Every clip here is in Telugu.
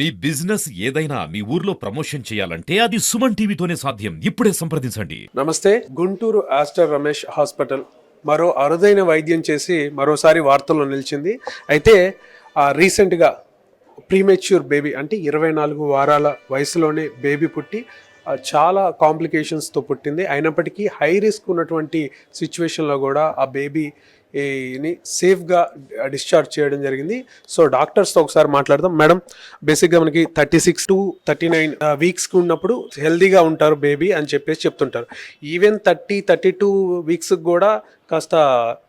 మీ బిజినెస్ ఏదైనా మీ ఊర్లో ప్రమోషన్ చేయాలంటే అది సుమన్ టీవీతోనే సాధ్యం. ఇప్పుడే సంప్రదించండి. నమస్తే గుంటూరు ఆస్టర్ రమేష్ హాస్పిటల్. మరో అరుదైన వైద్యం చేసి మరోసారి వార్తల్లో నిలిచింది. అయితే రీసెంట్గా ప్రీమెచ్యూర్ బేబీ అంటే ఇరవై నాలుగు వారాల వయసులోనే బేబీ పుట్టి చాలా కాంప్లికేషన్స్తో పుట్టింది. అయినప్పటికీ హై రిస్క్ ఉన్నటువంటి సిచ్యువేషన్లో కూడా ఆ బేబీ ని సేఫ్గా డిశ్చార్జ్ చేయడం జరిగింది. సో డాక్టర్స్తో ఒకసారి మాట్లాడదాం. మేడం బేసిక్గా మనకి thirty six to thirty nine వీక్స్కి ఉన్నప్పుడు హెల్దీగా ఉంటారు బేబీ అని చెప్పేసి చెప్తుంటారు. ఈవెన్ థర్టీ థర్టీ టూ వీక్స్కి కూడా కాస్త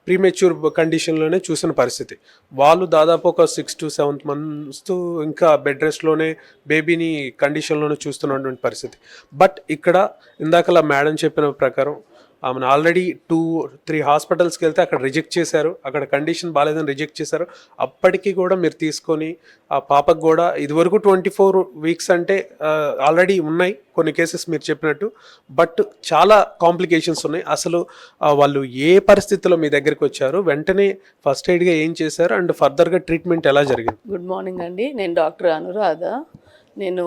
ప్రీమెచ్యూర్ కండిషన్లోనే చూసిన పరిస్థితి. వాళ్ళు దాదాపు ఒక సిక్స్ టు సెవెంత్ మంత్స్ ఇంకా బెడ్ రెస్ట్లోనే బేబీని కండిషన్లోనే చూస్తున్నటువంటి పరిస్థితి. బట్ ఇక్కడ ఇందాకలా మేడం చెప్పిన ప్రకారం ఆమెను ఆల్రెడీ టూ త్రీ హాస్పిటల్స్కి వెళ్తే అక్కడ రిజెక్ట్ చేశారు. అక్కడ కండిషన్ బాగాలేదని రిజెక్ట్ చేశారు. అప్పటికి కూడా మీరు తీసుకొని ఆ పాపకు కూడా ఇదివరకు ట్వంటీ ఫోర్ వీక్స్ అంటే ఆల్రెడీ ఉన్నాయి కొన్ని కేసెస్ మీరు చెప్పినట్టు. బట్ చాలా కాంప్లికేషన్స్ ఉన్నాయి. అసలు వాళ్ళు ఏ పరిస్థితిలో మీ దగ్గరికి వచ్చారు? వెంటనే ఫస్ట్ ఎయిడ్గా ఏం చేశారు? అండ్ ఫర్దర్గా ట్రీట్మెంట్ ఎలా జరిగింది? గుడ్ మార్నింగ్ అండి. నేను డాక్టర్ అనురాధ. నేను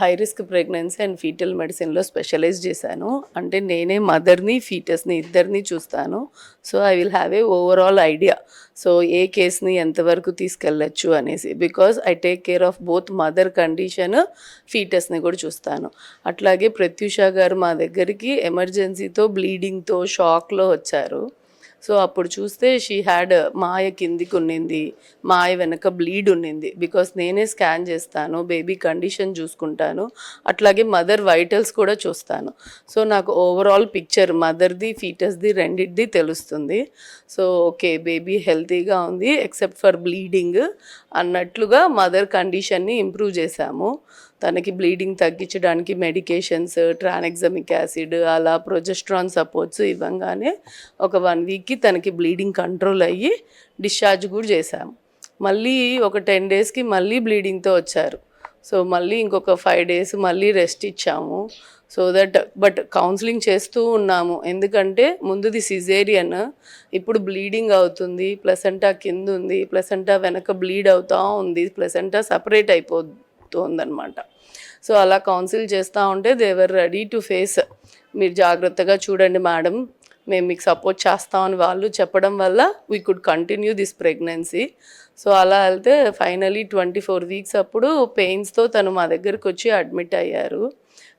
high risk pregnancy and foetal మెడిసిన్లో స్పెషలైజ్ చేశాను. అంటే నేనే మదర్ని ఫీటస్ని ఇద్దరిని చూస్తాను. So I will have a overall idea so a కేస్ని ఎంతవరకు తీసుకెళ్ళచ్చు అనేసి. Because I take care of both mother condition ఫీటస్ని కూడా చూస్తాను. అట్లాగే ప్రత్యూష గారు మా దగ్గరికి ఎమర్జెన్సీతో బ్లీడింగ్తో షాక్లో వచ్చారు. సో అప్పుడు చూస్తే షీ హ్యాడ్ మాయ కిందికి ఉన్నింది మాయ వెనక బ్లీడ్ ఉన్నింది. బికాస్ నేనే స్కాన్ చేస్తాను బేబీ కండిషన్ చూసుకుంటాను అట్లాగే మదర్ వైటల్స్ కూడా చూస్తాను. సో నాకు ఓవరాల్ పిక్చర్ మదర్ది ఫీటస్ది రెండింటిది తెలుస్తుంది. సో ఓకే బేబీ హెల్తీగా ఉంది ఎక్సెప్ట్ ఫర్ బ్లీడింగ్ అన్నట్లుగా మదర్ కండిషన్ని ఇంప్రూవ్ చేశాము. తనకి బ్లీడింగ్ తగ్గించడానికి మెడికేషన్స్ ట్రానెక్సమిక్ యాసిడ్ అలా ప్రొజెస్ట్రాన్ సపోర్ట్స్ ఇవ్వంగానే ఒక వన్ వీక్కి తనకి బ్లీడింగ్ కంట్రోల్ అయ్యి డిశ్చార్జ్ కూడా చేశాము. మళ్ళీ ఒక టెన్ డేస్కి మళ్ళీ బ్లీడింగ్తో వచ్చారు. సో మళ్ళీ ఇంకొక ఫైవ్ డేస్ మళ్ళీ రెస్ట్ ఇచ్చాము. సో దట్ బట్ కౌన్సిలింగ్ చేస్తూ ఉన్నాము. ఎందుకంటే ముందుది సిజేరియన్ ఇప్పుడు బ్లీడింగ్ అవుతుంది ప్లసెంటా కింద ఉంది ప్లసెంటా వెనక బ్లీడ్ అవుతూ ఉంది ప్లసెంటా సపరేట్ అయిపోద్ది. అయిపోతుందన్నమాట సో అలా కౌన్సిల్ చేస్తూ ఉంటే దేవర్ రెడీ టు ఫేస్. మీరు జాగ్రత్తగా చూడండి మేడం. మేము మీకు సపోర్ట్ చేస్తామని వాళ్ళు చెప్పడం వల్ల we could continue this pregnancy so అలా వెళ్తే ఫైనలీ ట్వంటీ ఫోర్ వీక్స్ అప్పుడు పెయిన్స్తో తను మా దగ్గరకు వచ్చి అడ్మిట్ అయ్యారు.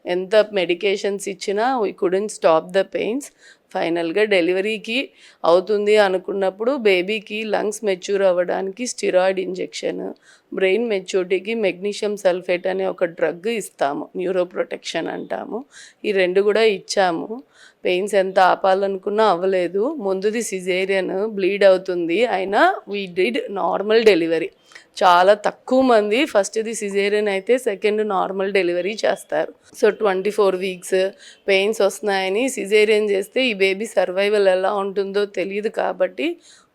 ఎంత మెడికేషన్స్ ఇచ్చినా we couldn't stop the pains ఫైనల్గా డెలివరీకి అవుతుంది అనుకున్నప్పుడు బేబీకి లంగ్స్ మెచ్యూర్ అవ్వడానికి స్టిరాయిడ్ ఇంజెక్షన్ బ్రెయిన్ మెచ్యూరిటీకి మెగ్నీషియం సల్ఫేట్ అనే ఒక డ్రగ్ ఇస్తాము న్యూరో ప్రొటెక్షన్ అంటాము. ఈ రెండు కూడా ఇచ్చాము. పెయిన్స్ ఎంత ఆపాలనుకున్నా అవ్వలేదు. ముందుది సిజేరియన్ బ్లీడ్ అవుతుంది. అయినా వీ డిడ్ నార్మల్ డెలివరీ. చాలా తక్కువ మంది. ఫస్ట్ది సిజేరియన్ అయితే సెకండ్ నార్మల్ డెలివరీ చేస్తారు. So twenty four weeks pains వస్తున్నాయని సిజేరియన్ చేస్తే ఈ బేబీ సర్వైవల్ ఎలా ఉంటుందో తెలియదు కాబట్టి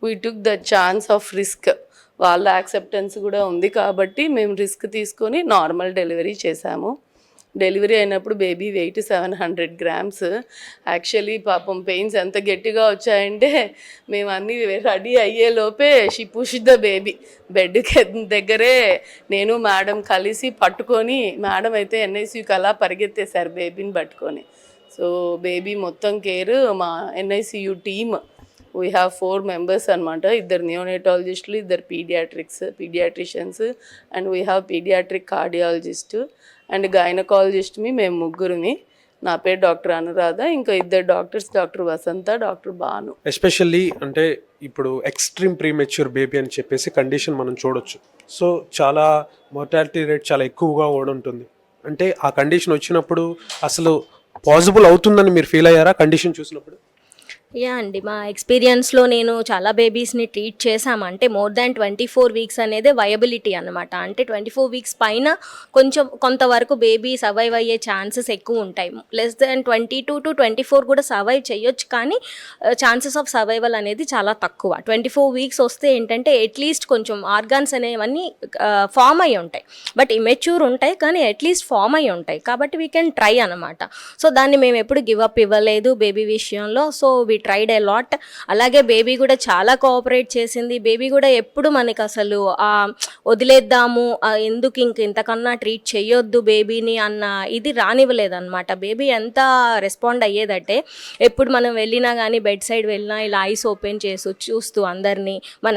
we took the chance of risk వాళ్ళ యాక్సెప్టెన్స్ కూడా ఉంది కాబట్టి మేము రిస్క్ తీసుకొని నార్మల్ డెలివరీ చేశాము. డెలివరీ అయినప్పుడు baby weight seven hundred grams. Actually పాపం పెయిన్స్ ఎంత గట్టిగా వచ్చాయంటే మేము అన్నీ ready అయ్యేలోపే she push the baby. Bed దగ్గరే నేను మేడం కలిసి పట్టుకొని మేడం అయితే ఎన్ఐసియుకి అలా పరిగెత్తేశారు బేబీని పట్టుకొని. సో బేబీ మొత్తం కేర్ మా NICU team. We have four members అనమాట ఇద్దరు నియోనేటాలజిస్టులు ఇద్దరు paediatrics paediatricians and we have paediatric cardiologist and గైనకాలజిస్ట్ని మేము ముగ్గురిని. నా పేరు డాక్టర్ అనురాధ. ఇంకా ఇద్దరు doctors doctor Vasantha doctor Bhanu especially అంటే ఇప్పుడు ఎక్స్ట్రీమ్ ప్రీమెచ్యూర్ బేబీ అని చెప్పేసి కండిషన్ మనం చూడొచ్చు. సో చాలా మోర్టాలిటీ రేట్ చాలా ఎక్కువగా కూడా ఉంటుంది అంటే ఆ కండిషన్ వచ్చినప్పుడు అసలు పాసిబుల్ అవుతుందని మీరు ఫీల్ అయ్యారా కండిషన్ చూసినప్పుడు? యా అండి. మా ఎక్స్పీరియన్స్లో నేను చాలా బేబీస్ని ట్రీట్ చేశాము. అంటే more than twenty four weeks అనేది వయబిలిటీ అనమాట అంటే ట్వంటీ ఫోర్ వీక్స్ పైన కొంచెం కొంతవరకు బేబీ సర్వైవ్ అయ్యే ఛాన్సెస్ ఎక్కువ ఉంటాయి. Less than twenty two to twenty four కూడా సర్వైవ్ చేయొచ్చు కానీ ఛాన్సెస్ ఆఫ్ సర్వైవల్ అనేది చాలా తక్కువ. ట్వంటీ ఫోర్ వీక్స్ వస్తే ఏంటంటే అట్లీస్ట్ కొంచెం ఆర్గాన్స్ అనేవన్నీ ఫామ్ అయి ఉంటాయి. బట్ ఇమెచ్యూర్ ఉంటాయి కానీ అట్లీస్ట్ ఫామ్ అయి ఉంటాయి. కాబట్టి వీ కెన్ ట్రై అనమాట సో దాన్ని మేము ఎప్పుడు గివ్ అప్ ఇవ్వలేదు బేబీ విషయంలో. So we tried a lot అలాగే బేబీ కూడా చాలా కోఆపరేట్ చేసింది. బేబీ కూడా ఎప్పుడు మనకి అసలు ఆ, వదిలేద్దాము ఎందుకు ఇంక ఇంతకన్నా ట్రీట్ చేయొద్దు బేబీని అన్న ఇది రానివ్వలేదన్నమాట. బేబీ ఎంత రెస్పాండ్ అయ్యేదంటే ఎప్పుడు మనం వెళ్ళినా కానీ బెడ్ సైడ్ వెళ్ళినా ఇలా ఐస్ ఓపెన్ చేసి చూస్తూ అందరినీ మన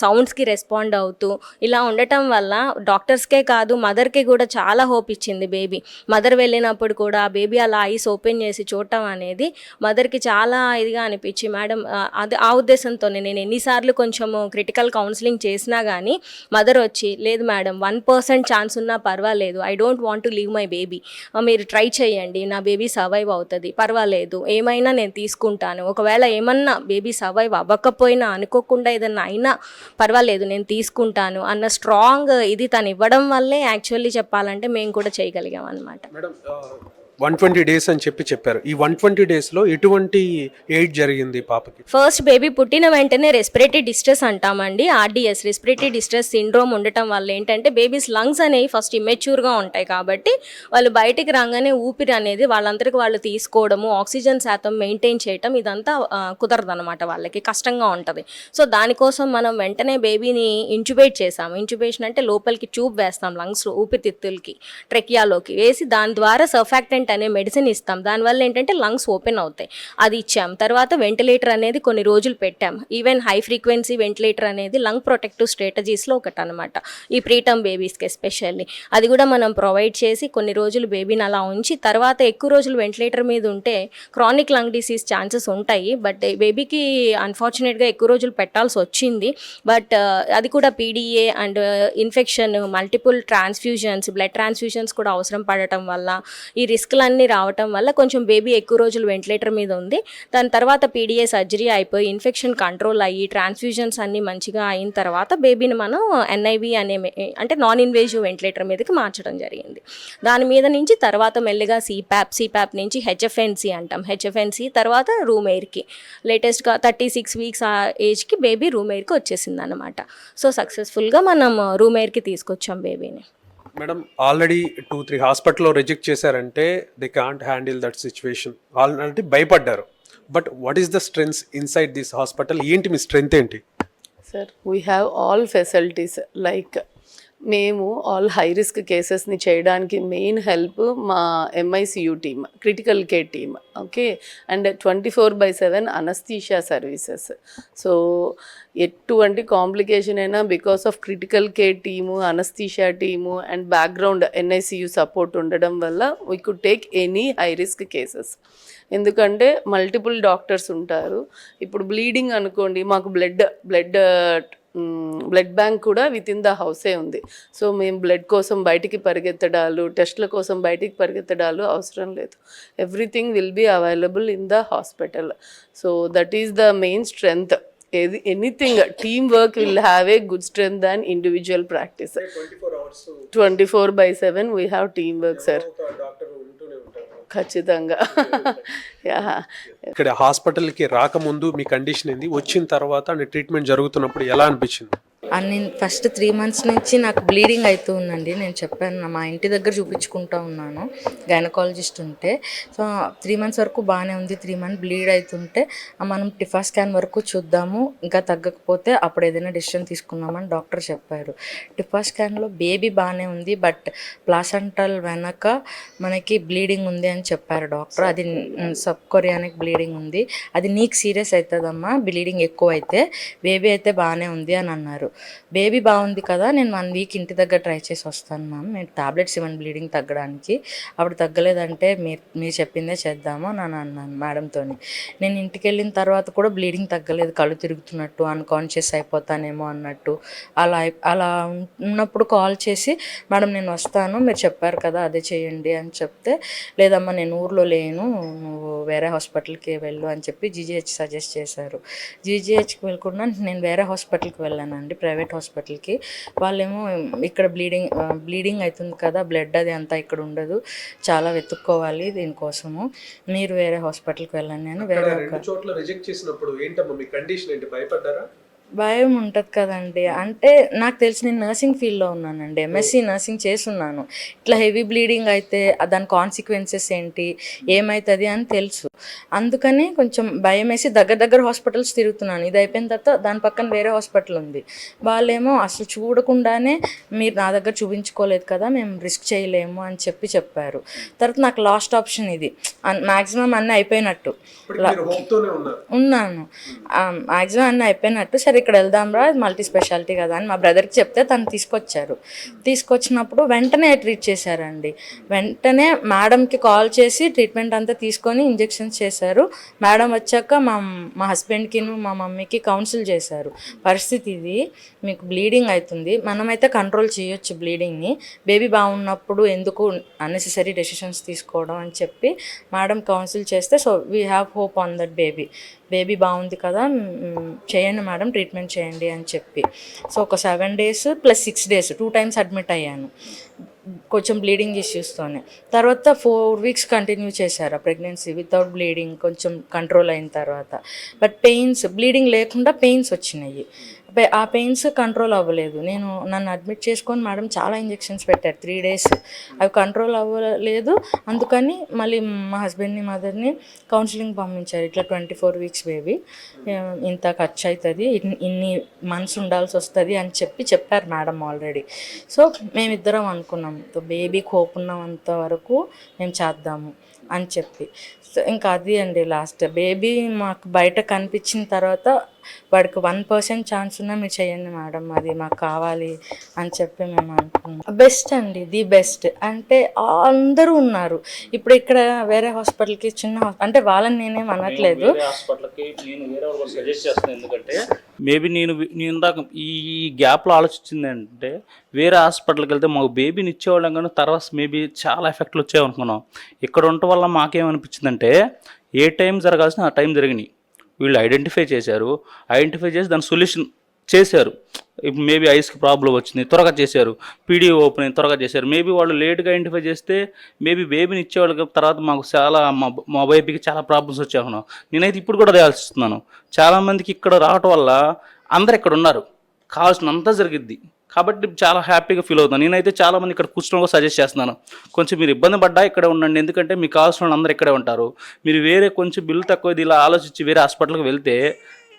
సౌండ్స్కి రెస్పాండ్ అవుతూ ఇలా ఉండటం వల్ల డాక్టర్స్కే కాదు మదర్కి కూడా చాలా హోప్ ఇచ్చింది బేబీ. మదర్ వెళ్ళినప్పుడు కూడా బేబీ అలా ఐస్ ఓపెన్ చేసి చూడటం అనేది మదర్కి చాలా ఇదిగా అనిపించి మేడం అది ఆ ఉద్దేశంతోనే నేను ఎన్నిసార్లు కొంచెము క్రిటికల్ కౌన్సిలింగ్ చేసినా కానీ మదర్ వచ్చి లేదు మేడం వన్ పర్సెంట్ ఛాన్స్ ఉన్నా పర్వాలేదు I don't want to leave my baby మీరు ట్రై చేయండి నా బేబీ సర్వైవ్ అవుతుంది పర్వాలేదు ఏమైనా నేను తీసుకుంటాను. ఒకవేళ ఏమన్నా బేబీ సర్వైవ్ అవ్వకపోయినా అనుకోకుండా ఏదన్నా అయినా పర్వాలేదు నేను తీసుకుంటాను అన్న స్ట్రాంగ్ ఇది తను ఇవ్వడం వల్లే యాక్చువల్లీ చెప్పాలంటే మేము కూడా చేయగలిగాం అనమాట మేడం వన్ ట్వంటీ డేస్ అని చెప్పి చెప్పారు. ఈ వన్ ట్వంటీ డేస్లో ఎటువంటి ఎయిడ్ జరిగింది పాపకి? ఫస్ట్ బేబీ పుట్టిన వెంటనే రెస్పిరేటరీ డిస్ట్రెస్ అంటామండి. ఆర్డిఎస్ రెస్పిరేటరీ డిస్ట్రెస్ సిండ్రోమ్ ఉండటం వల్ల ఏంటంటే బేబీస్ లంగ్స్ అనేవి ఫస్ట్ ఇమ్మెచ్యూర్గా ఉంటాయి కాబట్టి వాళ్ళు బయటికి రాగానే ఊపిరి అనేది వాళ్ళందరికీ వాళ్ళు తీసుకోవడము ఆక్సిజన్ శాతం మెయింటైన్ చేయటం ఇదంతా కుదరదు అనమాట వాళ్ళకి కష్టంగా ఉంటుంది. సో దానికోసం మనం వెంటనే బేబీని ఇంచుబేట్ చేసాము ఇంచుబేషన్ అంటే లోపలికి ట్యూబ్ వేస్తాం లంగ్స్లో ఊపిరితిత్తులకి ట్రెకియాలోకి వేసి దాని ద్వారా సర్ఫాక్టెంట్ అనే మెడిసిన్ ఇస్తాం. దానివల్ల ఏంటంటే లంగ్స్ ఓపెన్ అవుతాయి. అది ఇచ్చాం. తర్వాత వెంటిలేటర్ అనేది కొన్ని రోజులు పెట్టాం. ఈవెన్ హై ఫ్రీక్వెన్సీ వెంటిలేటర్ అనేది లంగ్ ప్రొటెక్టివ్ స్ట్రాటజీస్లో ఒకటి అనమాట ఈ ప్రీటమ్ బేబీస్కి ఎస్పెషల్లీ అది కూడా మనం ప్రొవైడ్ చేసి కొన్ని రోజులు బేబీని అలా ఉంచి తర్వాత ఎక్కువ రోజులు వెంటిలేటర్ మీద ఉంటే క్రానిక్ లంగ్ డిసీజ్ ఛాన్సెస్ ఉంటాయి. బట్ బేబీకి అన్ఫార్చునేట్గా ఎక్కువ రోజులు పెట్టాల్సి వచ్చింది. బట్ uh, అది కూడా PDA and infection multiple transfusions blood transfusions కూడా అవసరం పడటం వల్ల ఈ అన్నీ రావటం వల్ల కొంచెం బేబీ ఎక్కువ రోజులు వెంటిలేటర్ మీద ఉంది. దాని తర్వాత పీడిఏ సర్జరీ అయిపోయి ఇన్ఫెక్షన్ కంట్రోల్ అయ్యి ట్రాన్స్ఫ్యూజన్స్ అన్నీ మంచిగా అయిన తర్వాత బేబీని మనం ఎన్ఐవి అనే అంటే నాన్ ఇన్వేజివ్ వెంటిలేటర్ మీదకి మార్చడం జరిగింది. దాని మీద నుంచి తర్వాత మెల్లిగా సిప్యాప్ సిప్యాప్ నుంచి హెచ్ఎఫ్ఎన్సి అంటాం. హెచ్ఎఫ్ఎన్సి తర్వాత రూమ్ ఎయిర్కి. లేటెస్ట్గా థర్టీ సిక్స్ వీక్స్ ఆ ఏజ్కి బేబీ రూమ్ ఎయిర్కి వచ్చేసింది అనమాట సో సక్సెస్ఫుల్గా మనం రూమ్ ఎయిర్కి తీసుకొచ్చాం బేబీని. మేడం ఆల్రెడీ టూ త్రీ హాస్పిటల్లో రిజెక్ట్ చేశారంటే they can't handle that situation. Already భయపడ్డారు. But what is the strengths inside this hospital? ఏంటి మీ స్ట్రెంగ్త్ ఏంటి? Sir we have all facilities like మేము ఆల్ హై రిస్క్ కేసెస్ని చేయడానికి మెయిన్ హెల్ప్ మా MICU team critical care team okay and twenty four by seven anaesthesia services so ఎటువంటి కాంప్లికేషన్ అయినా because of critical care team anaesthesia team and background NICU support ఉండడం వల్ల we could take any high risk cases ఎందుకంటే మల్టిపుల్ డాక్టర్స్ ఉంటారు. ఇప్పుడు బ్లీడింగ్ అనుకోండి మాకు బ్లడ్ బ్లడ్ బ్లడ్ బ్యాంక్ కూడా విత్ ఇన్ ద హౌసే ఉంది. సో మేము బ్లడ్ కోసం బయటికి పరిగెత్తడాలు టెస్ట్ల కోసం బయటికి పరిగెత్తడాలు అవసరం లేదు. Everything will be available in the hospital so that is the main strength ఏది anything team work will have a good strength than individual practice twenty four by seven we have team work sir ఖచ్చితంగా. ఇక్కడ హాస్పిటల్కి రాకముందు మీ కండిషన్ ఏంది? వచ్చిన తర్వాత ట్రీట్మెంట్ జరుగుతున్నప్పుడు ఎలా అనిపించింది? అన్ని ఫస్ట్ త్రీ మంత్స్ నుంచి నాకు బ్లీడింగ్ అవుతూ ఉందండి. నేను చెప్పాను మా ఇంటి దగ్గర చూపించుకుంటూ ఉన్నాను. గైనకాలజిస్ట్ ఉంటే. సో త్రీ మంత్స్ వరకు బాగానే ఉంది. త్రీ మంత్ బ్లీడ్ అవుతుంటే మనం టిఫా స్కాన్ వరకు చూద్దాము ఇంకా తగ్గకపోతే అప్పుడు ఏదైనా డెసిషన్ తీసుకుందామని డాక్టర్ చెప్పారు టిఫా స్కాన్లో బేబీ బాగానే ఉంది బట్ ప్లాసంటల్ వెనక మనకి బ్లీడింగ్ ఉంది అని చెప్పారు డాక్టర్. అది సబ్ కొరియానిక్ బ్లీడింగ్ ఉంది. అది నీకు సీరియస్ అవుతుందమ్మా బ్లీడింగ్ ఎక్కువ అయితే బేబీ అయితే బాగానే ఉంది అని అన్నారు. బేబీ బాగుంది కదా నేను వన్ వీక్ ఇంటి దగ్గర ట్రై చేసి వస్తాను మ్యామ్. నేను టాబ్లెట్స్ ఇవ్వండి బ్లీడింగ్ తగ్గడానికి. అప్పుడు తగ్గలేదంటే మీరు మీరు చెప్పిందే చేద్దాము అని అన్నాను మేడంతో నేను ఇంటికి వెళ్ళిన తర్వాత కూడా బ్లీడింగ్ తగ్గలేదు కళ్ళు తిరుగుతున్నట్టు అన్కాన్షియస్ అయిపోతానేమో అన్నట్టు అలా అయి- అలా ఉన్నప్పుడు కాల్ చేసి మేడం నేను వస్తాను మీరు చెప్పారు కదా అదే చేయండి అని చెప్తే లేదమ్మా నేను ఊర్లో లేను నువ్వు వేరే హాస్పిటల్కి వెళ్ళు అని చెప్పి జీజీహెచ్ సజెస్ట్ చేశారు. జీజీహెచ్కి వెళ్ళకుండా నేను వేరే హాస్పిటల్కి వెళ్ళానండి. ప్రైవేట్ హాస్పిటల్కి. వాళ్ళేమో ఇక్కడ బ్లీడింగ్ బ్లీడింగ్ అవుతుంది కదా బ్లడ్ అది అంతా ఇక్కడ ఉండదు. చాలా వెతుక్కోవాలి దీనికోసము. మీరు వేరే హాస్పిటల్కి వెళ్ళండి అని వేరే ఒక చోట్ల రిజెక్ట్ చేసినప్పుడు ఏంటమ్మా మీ కండిషన్ ఏంటి? భయపడ్డారా? భయం ఉంటుంది కదండి. అంటే నాకు తెలిసి నేను నర్సింగ్ ఫీల్డ్లో ఉన్నానండి. ఎంఎస్సి నర్సింగ్ చేస్తున్నాను. ఇట్లా హెవీ బ్లీడింగ్ అయితే దాని కాన్సిక్వెన్సెస్ ఏంటి? ఏమవుతుంది అని తెలుసు. అందుకని కొంచెం భయం వేసి దగ్గర దగ్గర హాస్పిటల్స్ తిరుగుతున్నాను. ఇది అయిపోయిన తర్వాత దాని పక్కన వేరే హాస్పిటల్ ఉంది. వాళ్ళేమో అసలు చూడకుండానే మీరు నా దగ్గర చూపించుకోలేదు కదా మేము రిస్క్ చేయలేము అని చెప్పి చెప్పారు. తర్వాత నాకు లాస్ట్ ఆప్షన్ ఇది. మ్యాక్సిమం అన్నీ అయిపోయినట్టు. ఉన్నాను. మ్యాక్సిమం అన్నీ అయిపోయినట్టు. సరే ఇక్కడ వెళ్దాం రా మల్టీ స్పెషాలిటీ కదా అని మా బ్రదర్కి చెప్తే తను తీసుకొచ్చారు. తీసుకొచ్చినప్పుడు వెంటనే ట్రీట్ చేశారండి. వెంటనే మేడంకి కాల్ చేసి ట్రీట్మెంట్ అంతా తీసుకొని ఇంజెక్షన్స్ చేశారు. మేడం వచ్చాక మా మా హస్బెండ్కి మా మమ్మీకి కౌన్సిల్ చేశారు. పరిస్థితి ఇది మీకు బ్లీడింగ్ అవుతుంది మనమైతే కంట్రోల్ చేయొచ్చు బ్లీడింగ్ని బేబీ బాగున్నప్పుడు ఎందుకు అన్నెసెసరీ డెసిషన్స్ తీసుకోవడం అని చెప్పి మేడం కౌన్సిల్ చేస్తే so we have hope on that baby baby బాగుంది కదా చేయండి మేడం ట్రీట్మెంట్ చేయండి అని చెప్పి. సో ఒక seven days plus six days two times admit అయ్యాను. కొంచెం బ్లీడింగ్ ఇష్యూస్తోనే తర్వాత ఫోర్ వీక్స్ కంటిన్యూ చేశారు ఆ ప్రెగ్నెన్సీ వితౌట్ బ్లీడింగ్ కొంచెం కంట్రోల్ అయిన తర్వాత. బట్ పెయిన్స్ బ్లీడింగ్ లేకుండా పెయిన్స్ వచ్చినాయి. ఆ పెయిన్స్ కంట్రోల్ అవ్వలేదు. నేను నన్ను అడ్మిట్ చేసుకొని మేడం చాలా ఇంజెక్షన్స్ పెట్టారు త్రీ డేస్. అవి కంట్రోల్ అవ్వలేదు. అందుకని మళ్ళీ మా హస్బెండ్ని మదర్ని కౌన్సిలింగ్ పంపించారు. ఇట్లా ట్వంటీ ఫోర్ వీక్స్ బేబీ. ఇంత ఖర్చు అవుతుంది ఇన్ని- మంత్స్ ఉండాల్సి వస్తుంది అని చెప్పి చెప్పారు మేడం ఆల్రెడీ. సో మేమిద్దరం అనుకున్నాం. బేబీకి హోప్ ఉన్నంత వరకు మేము చేద్దాము అని చెప్పి. సో ఇంకా అది అండి లాస్ట్. బేబీ మాకు బయట కనిపించిన తర్వాత వాడికి వన్ పర్సెంట్ ఛాన్స్ ఉన్నా మీరు చేయండి మేడం అది మాకు కావాలి అని చెప్పి మేము అనుకున్నాం. బెస్ట్ అండి ది బెస్ట్ అంటే అందరూ ఉన్నారు. ఇప్పుడు ఇక్కడ వేరే హాస్పిటల్కి చిన్న అంటే వాళ్ళని నేనేం అనట్లేదు. ఎందుకంటే మేబీ నేను నేను ఇందాక ఈ గ్యాప్లో ఆలోచించింది ఏంటంటే వేరే హాస్పిటల్కి వెళ్తే మాకు బేబీని ఇచ్చేవాళ్ళం కానీ తర్వాత మేబీ చాలా ఎఫెక్ట్లు వచ్చాయి అనుకున్నాం ఇక్కడ ఉండటం వల్ల మాకేమనిపించిందంటే ఏ టైం జరగాల్సిన ఆ టైం జరిగినాయి. వీళ్ళు ఐడెంటిఫై చేశారు. ఐడెంటిఫై చేసి దాని సొల్యూషన్ చేశారు. మేబీ ఐస్కి ప్రాబ్లం వచ్చింది త్వరగా చేశారు. పీడీ ఓపెన్ త్వరగా చేశారు. మేబీ వాళ్ళు లేట్గా ఐడెంటిఫై చేస్తే మేబీ బేబీని ఇచ్చేవాళ్ళకి తర్వాత మాకు చాలా మా మా బేబీకి చాలా ప్రాబ్లమ్స్ వచ్చాను నేనైతే ఇప్పుడు కూడా అదే చాలామందికి ఇక్కడ రావటం వల్ల అందరు ఇక్కడ ఉన్నారు. కావాల్సినంత జరిగిద్ది. కాబట్టి చాలా హ్యాపీగా ఫీల్ అవుతాను నేనైతే చాలా మంది ఇక్కడ కూర్చోవడం సజెస్ట్ చేస్తున్నాను. కొంచెం మీరు ఇబ్బంది పడ్డా ఇక్కడే ఉండండి. ఎందుకంటే మీకు కావాల్సిన వాళ్ళు అందరూ ఇక్కడే ఉంటారు. మీరు వేరే కొంచెం బిల్లు తక్కువ ఇలా ఆలోచించి వేరే హాస్పిటల్కి వెళ్తే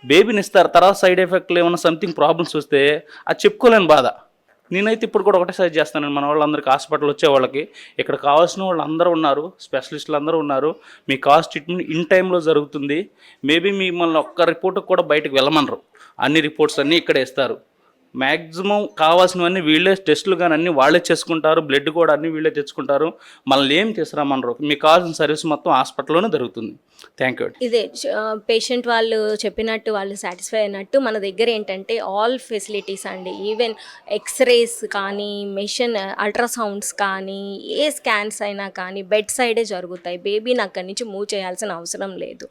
బేబీని ఇస్తారు. తర్వాత సైడ్ ఎఫెక్ట్లు ఏమైనా సంథింగ్ ప్రాబ్లమ్స్ వస్తే అది చెప్పుకోలేని బాధ. నేనైతే ఇప్పుడు కూడా ఒకటే సజెస్ట్ చేస్తాను. మన వాళ్ళందరికీ హాస్పిటల్ వచ్చే వాళ్ళకి ఇక్కడ కావాల్సిన వాళ్ళు అందరూ ఉన్నారు. స్పెషలిస్టులు అందరూ ఉన్నారు. మీ కాస్ట్ ట్రీట్మెంట్ ఇన్ టైంలో జరుగుతుంది. మేబీ మిమ్మల్ని ఒక్క రిపోర్ట్ కూడా బయటకు వెళ్ళమనరు. అన్ని రిపోర్ట్స్ అన్నీ ఇక్కడే ఇస్తారు. మ్యాక్సిమం కావాల్సినవన్నీ వీళ్ళే టెస్టులు కానీ అన్నీ వాళ్ళే చేసుకుంటారు బ్లడ్ కూడా అన్నీ వీళ్ళే తెచ్చుకుంటారు. మనల్ని ఏం తీసుకురామన్నారు మీకు కావాల్సిన సర్వీస్ మొత్తం హాస్పిటల్లోనే జరుగుతుంది. థ్యాంక్ యూ ఇదే పేషెంట్ వాళ్ళు చెప్పినట్టు వాళ్ళు సాటిస్ఫై అయినట్టు మన దగ్గర ఏంటంటే ఆల్ ఫెసిలిటీస్ అండి. ఈవెన్ ఎక్స్రేస్ కానీ మెషిన్ అల్ట్రాసౌండ్స్ కానీ ఏ స్కాన్స్ అయినా కానీ బెడ్ సైడే జరుగుతాయి. బేబీని అక్కడి నుంచి మూవ్ చేయాల్సిన అవసరం లేదు.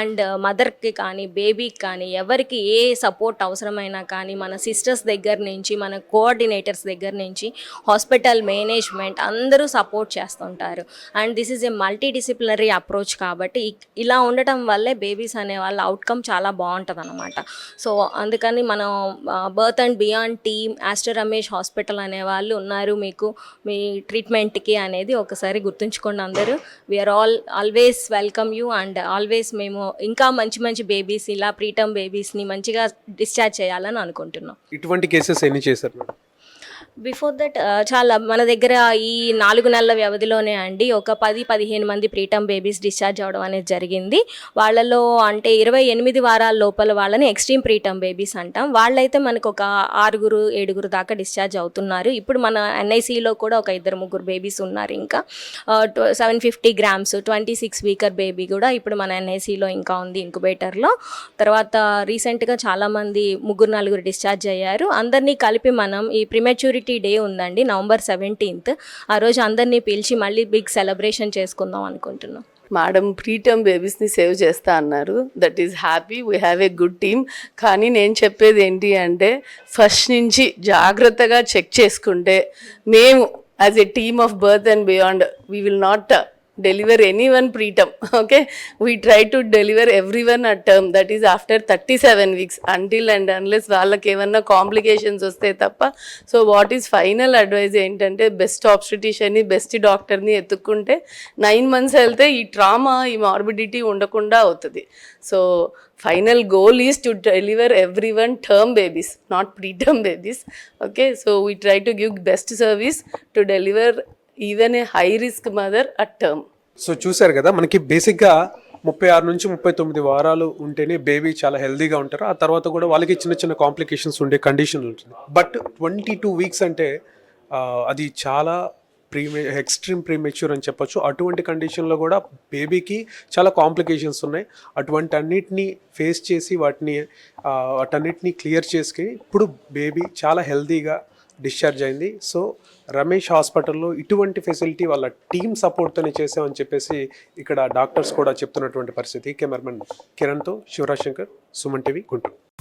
అండ్ మదర్కి కానీ బేబీకి కానీ ఎవరికి ఏ సపోర్ట్ అవసరమైనా కానీ మన సిస్టర్స్ దగ్గర నుంచి మన కోఆర్డినేటర్స్ దగ్గర నుంచి హాస్పిటల్ మేనేజ్మెంట్ అందరూ సపోర్ట్ చేస్తుంటారు. And this is a multidisciplinary approach కాబట్టి ఇలా ఉండటం వల్లే బేబీస్ అనే వాళ్ళ అవుట్కమ్ చాలా బాగుంటుంది అనమాట సో అందుకని మనం birth and beyond team Aster Ramesh hospital అనే వాళ్ళు ఉన్నారు మీకు మీ ట్రీట్మెంట్కి అనేది ఒకసారి గుర్తుంచుకోండి అందరూ. We are all always welcome you and always మేము ఇంకా మంచి మంచి బేబీస్ ఇలా ప్రీటమ్ బేబీస్ని మంచిగా డిశ్చార్జ్ చేయాలని అనుకుంటున్నాం. ఇటువంటి కేసెస్ ఎన్ని చేశారు బిఫోర్ దట్ uh, చాలా మన దగ్గర ఈ నాలుగు నెలల వ్యవధిలోనే అండి ఒక పది పదిహేను మంది ప్రీటమ్ బేబీస్ డిశ్చార్జ్ అవడం అనేది జరిగింది. వాళ్ళలో అంటే ఇరవై ఎనిమిది వారాల లోపల వాళ్ళని ఎక్స్ట్రీమ్ ప్రీటమ్ బేబీస్ అంటాం. వాళ్ళైతే మనకు ఒక ఆరుగురు ఏడుగురు దాకా డిశ్చార్జ్ అవుతున్నారు. ఇప్పుడు మన ఎన్ఐసిలో కూడా ఒక ఇద్దరు ముగ్గురు బేబీస్ ఉన్నారు ఇంకా. Seven fifty grams twenty six weeker baby కూడా ఇప్పుడు మన ఎన్ఐసిలో ఇంకా ఉంది ఇంకుబేటర్లో తర్వాత రీసెంట్గా చాలామంది ముగ్గురు నలుగురు డిశ్చార్జ్ అయ్యారు. అందరినీ కలిపి మనం ఈ ప్రిమెచ్యూరిటీ డే ఉందండి నవంబర్ సెవెంటీన్త్. ఆ రోజు అందరినీ పిలిచి మళ్ళీ బిగ్ సెలబ్రేషన్ చేసుకుందాం అనుకుంటున్నాం. మేడం ప్రీటర్మ్ బేబీస్ని సేవ్ చేస్తా అన్నారు. That is happy we have a good team కానీ నేను చెప్పేది ఏంటి అంటే ఫస్ట్ నుంచి జాగ్రత్తగా చెక్ చేసుకుంటే మేము as a team of birth and beyond we will not deliver any one preterm okay we try to deliver every one at term that is after thirty seven weeks until and unless వాళ్ళకి ఏమన్నా కాంప్లికేషన్స్ వస్తే తప్ప so what is final advice ఏంటంటే బెస్ట్ ఆబ్స్టిటిషియన్ని బెస్ట్ డాక్టర్ని ఎత్తుక్కుంటే నైన్ మంత్స్ వెళ్తే ఈ ట్రామా ఈ మార్బిడిటీ ఉండకుండా అవుతుంది. So final goal is to deliver every one term babies not preterm babies okay so we try to give best service to deliver even a high risk mother at term. So చూసారు కదా మనకి బేసిక్గా ముప్పై ఆరు నుంచి ముప్పై తొమ్మిది వారాలు ఉంటేనే బేబీ చాలా హెల్దీగా ఉంటారు. ఆ తర్వాత కూడా వాళ్ళకి చిన్న చిన్న కాంప్లికేషన్స్ ఉండే కండిషన్ ఉంటుంది. బట్ ట్వంటీ టూ వీక్స్ అంటే అది చాలా ప్రీమే ఎక్స్ట్రీమ్ ప్రీమెచ్యూర్ అని చెప్పొచ్చు. అటువంటి కండిషన్లో కూడా బేబీకి చాలా కాంప్లికేషన్స్ ఉన్నాయి. అటువంటి అన్నిటిని ఫేస్ చేసి వాటిని వాటన్నిటిని క్లియర్ చేసుకుని ఇప్పుడు బేబీ చాలా హెల్తీగా డిశ్చార్జ్ అయింది. సో రమేష్ హాస్పిటల్లో ఇటువంటి ఫెసిలిటీ వాళ్ళ టీమ్ సపోర్ట్తోనే చేసామని చెప్పేసి ఇక్కడ డాక్టర్స్ కూడా చెప్తున్నటువంటి పరిస్థితి. కెమెరామెన్ కిరణ్తో శివరాజ్ శంకర్ సుమన్ టీవీ గుంటూరు.